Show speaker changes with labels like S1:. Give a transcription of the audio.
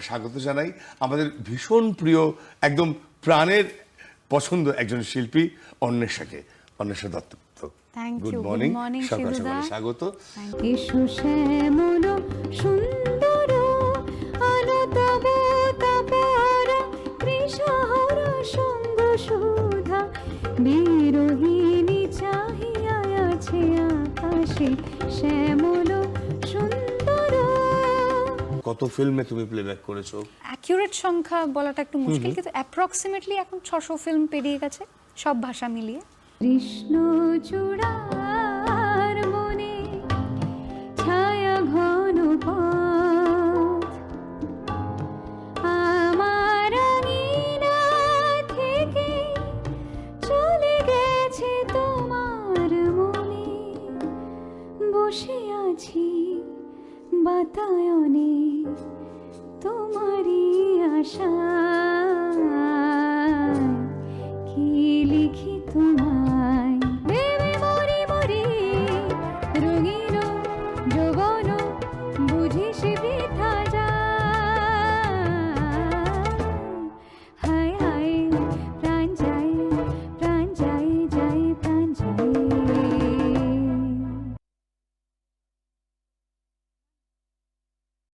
S1: আমরা স্বাগত জানাই। আমাদের ভীষণ প্রিয় একদম প্রাণের পছন্দ একজন শিল্পী অন্বেষাকে অন্বেষা দত্ত। গুড মর্নিং সকাল সকালে স্বাগত।
S2: সুন্দর সুধা বিরোহিণী চাহিয়া আছে আকাশে। শ্যামল
S1: কত ফিল্মে তুমি প্লেব্যাক করেছ?
S2: অ্যাকিউরেট সংখ্যা বলাটা একটু মুশকিল কিন্তু অ্যাপ্রক্সিমেটলি এখন ছশো ফিল্ম পেরিয়ে গেছে সব ভাষা মিলিয়ে। কৃষ্ণ চূড়ার মনে ছায়া ঘন পথ। আমার আঙিনা থেকে চলে গেছে তোমার মনে। বসে আছি বাতায়নে। আশা কি লিখি তোমার